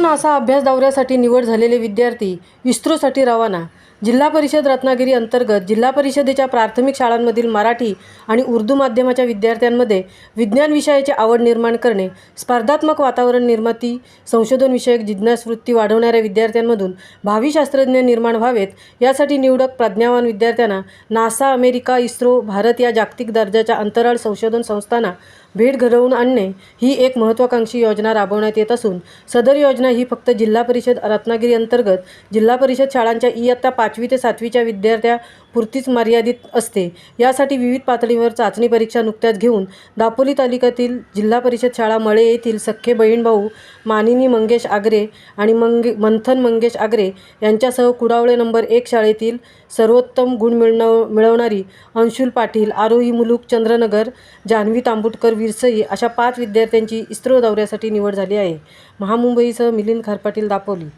NASA अभ्यास दौऱ्यासाठी निवड झालेले विद्यार्थी इस्रोसाठी रवाना. जिल्हा परिषद रत्नागिरी अंतर्गत जिल्हा परिषदेच्या प्राथमिक शाळांमधील मराठी आणि उर्दू माध्यमाच्या विद्यार्थ्यांमध्ये विज्ञान विषयाची आवड निर्माण करणे स्पर्धात्मक वातावरण निर्माती संशोधन विषयक जिज्ञासवृत्ती वाढवणाऱ्या विद्यार्थ्यांमधून भावी शास्त्रज्ञ निर्माण व्हावेत यासाठी निवडक प्रज्ञावान विद्यार्थ्यांना नासा अमेरिका इस्रो भारत या जागतिक दर्जाच्या अंतराळ संशोधन संस्थांना भेट घडवून आणणे ही एक महत्त्वाकांक्षी योजना राबवण्यात येत असून सदर योजना ही फक्त जिल्हा परिषद रत्नागिरी अंतर्गत जिल्हा परिषद शाळांच्या इयत्ता पाचवी ते सातवीच्या विद्यार्थ्यापुरतीच मर्यादित असते. यासाठी विविध पातळीवर चाचणी परीक्षा नुकत्याच घेऊन दापोली तालुक्यातील जिल्हा परिषद शाळा मळे येथील सख्खे बहीण भाऊ मानिनी मंगेश आगरे आणि मंगे मंथन मंगेश आगरे यांच्यासह कुडावळे नंबर एक शाळेतील सर्वोत्तम गुण मिळव मिळवणारी अंशुल पाटील आरोही मुलूक चंद्रनगर जान्हवी तांबुटकर विरसई अशा पाच विद्यार्थ्यांची इस्रो दौऱ्यासाठी निवड झाली आहे. महामुंबईसह मिलिंद खारपाटील दापोली